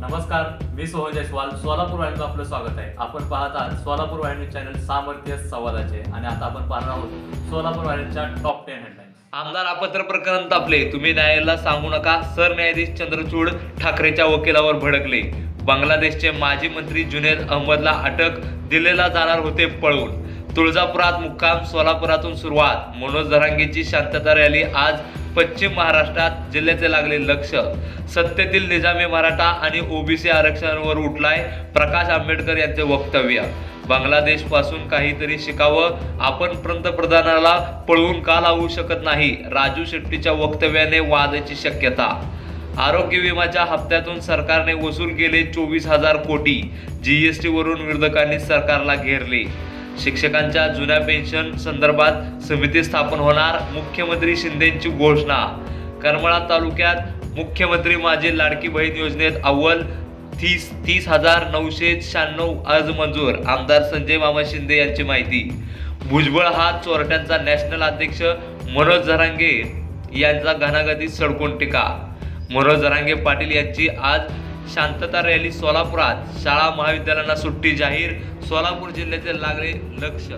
नमस्कार मी सोहन जयस्वाल. सोलापूर वाहिनीचं आपलं स्वागत आहे. आपण पाहत आहात सोलापूर वाहिनी चॅनल सामर्थ्य संवादाचे. आणि आता आपण पाहणार आहोत सोलापूर वाहिनीच्या टॉप टेन हेडलाईन आमदार अपत्र प्रकरण तापले. तुम्ही न्यायालयाला सांगू नका. सरन्यायाधीश चंद्रचूड ठाकरेच्या वकिलावर भडकले. बांगलादेशचे माजी मंत्री जुनेद अहमदला अटक दिलेला जाणार होते पळून. तुळजापुरात मुक्काम सोलापुरातून सुरुवात. मनोज धरांगेची शांतता रॅली आज पश्चिम महाराष्ट्रात जिल्ह्याचे लागले लक्ष. सत्तेतील निजामी मराठा आणि ओबीसी आरक्षणावर उठलाय प्रकाश आंबेडकर यांचे वक्तव्य. बांगलादेशपासून काहीतरी शिकावं आपण पंतप्रधानाला पळवून का लावू शकत नाही राजू शेट्टीच्या वक्तव्याने वादाची शक्यता. आरोग्य विम्याच्या हप्त्यातून सरकारने वसूल केले चोवीस हजार कोटी जीएसटीवरून विरोधकांनी सरकारला घेरले. शिक्षकांच्या जुन्या पेन्शन संदर्भात समिती स्थापन होणार मुख्यमंत्री शिंदेची घोषणा. करमाळा तालुक्यात मुख्यमंत्री माझे लाडकी बहीण योजनेत अव्वल तीस तीस हजार नऊशे शहाण्णव अर्ज मंजूर आमदार संजय मामा शिंदे यांची माहिती. भुजबळ हा चोरट्यांचा नॅशनल अध्यक्ष मनोज जरांगे यांचा घनागतीत सडकून टीका. मनोज जरांगे पाटील यांची आज शांतता रॅली सोलापुरात. शाळा महाविद्यालयांना सुट्टी जाहीर. सोलापूर जिल्ह्याचे लागले लक्ष